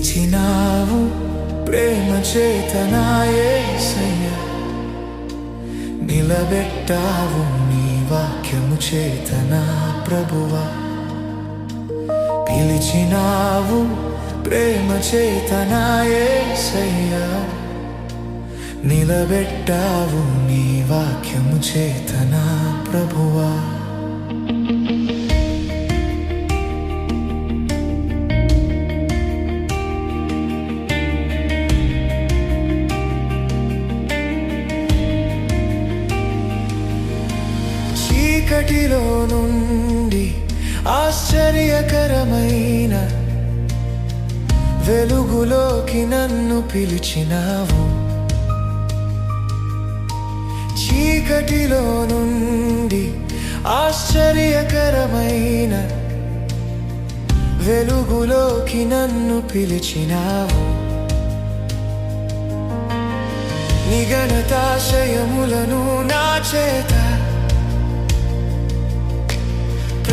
పిలిచినావు ప్రేమ చేతనాయేసయ్య నిలబెట్టావు నీ వాక్యము చేతనా ప్రభువా. పిలిచినావు ప్రేమ చేతనాయేసయ్య నిలబెట్టావు నీ వాక్యము చేతనా ప్రభువా. చీకటిలో నుండి ఆశ్చర్యకరమైన వెలుగులోకి నన్ను పిలిచినావు. చీకటిలో నుండి ఆశ్చర్యకరమైన వెలుగులోకి నన్ను పిలిచినావు. నిగణతాశయములను నా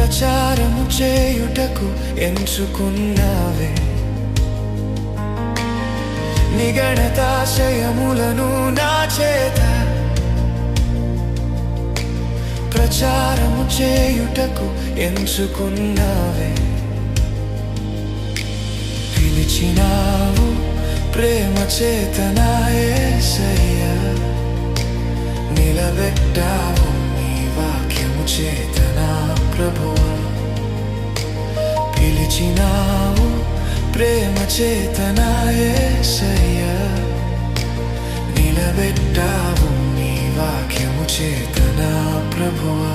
ప్రచారము చేయుటకు ఎంచుకున్నావే. నిగణతాశయములను నా చేత ప్రచారము చేయుటకు ఎంచుకున్నావే. పిలిచినావు ప్రేమ చేతనాయేసయ్య నిలబెట్టావు నీ వాక్యము చేతన. ప్రభువా పిలిచినావు ప్రేమ చేతనాయేసయ్య నిలబెట్టావు నీ వాక్యము చేతనా ప్రభువా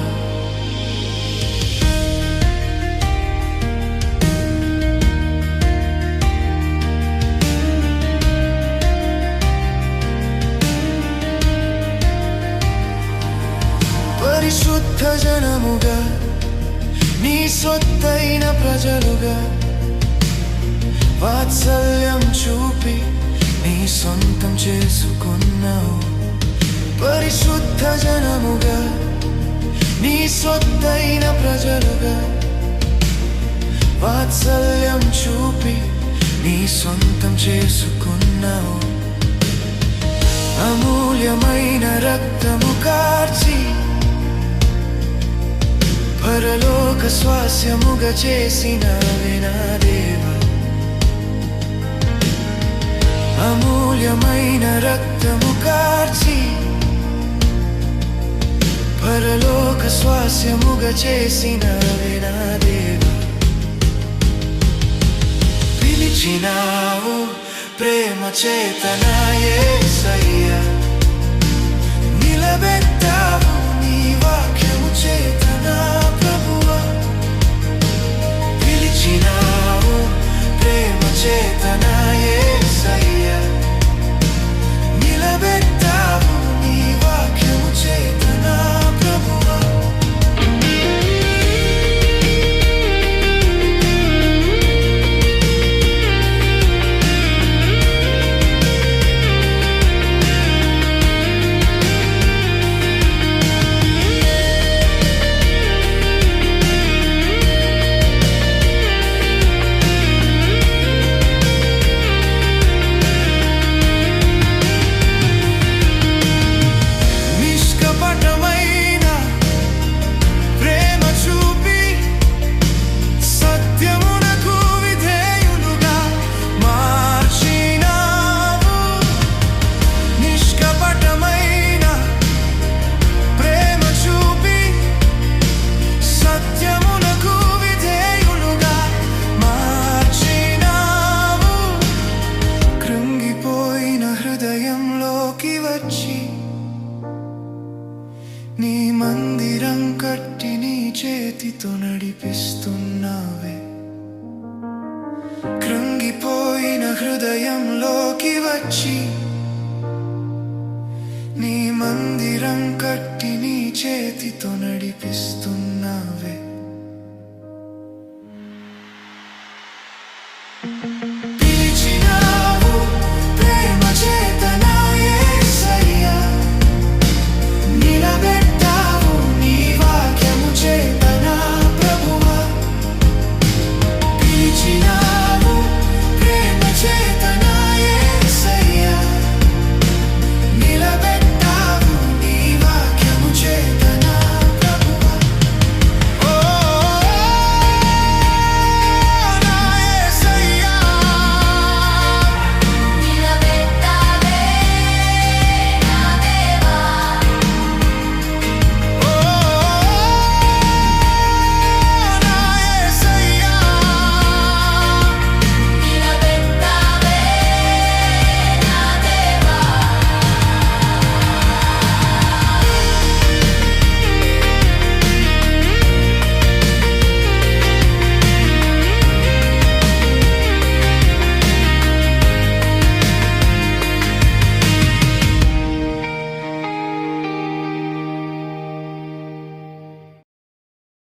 పరిశుద్ధ జనముగా నీ సొత్తైన ప్రజలుగా వాత్సల్యం చూపి నీ సొంతం చేసుకున్నావు. పరిశుద్ధ జనముగా నీ సొత్తైన ప్రజలుగా వాత్సల్యం చూపి నీ సొంతం చేసుకున్నావు. అమూల్యమైన రక్తము కార్చి పరలోక స్వాస్యముగా చేసిన నా దేవా. అమూల్యమైన రక్తము కార్చి పరలోక స్వాస్యముగా చేసిన నా పిలిచినావు ప్రేమ చేతనాయేసయ్య నిలబెట్టావు నీ ఇంటికి వచ్చి నీ మందిరం కట్టి నీ చేతితో నడిపిస్తున్నావే. కృంగిపోయిన హృదయంలోకి వచ్చి నీ మందిరం కట్టి నీ చేతితో నడిపిస్తున్నావే. thank you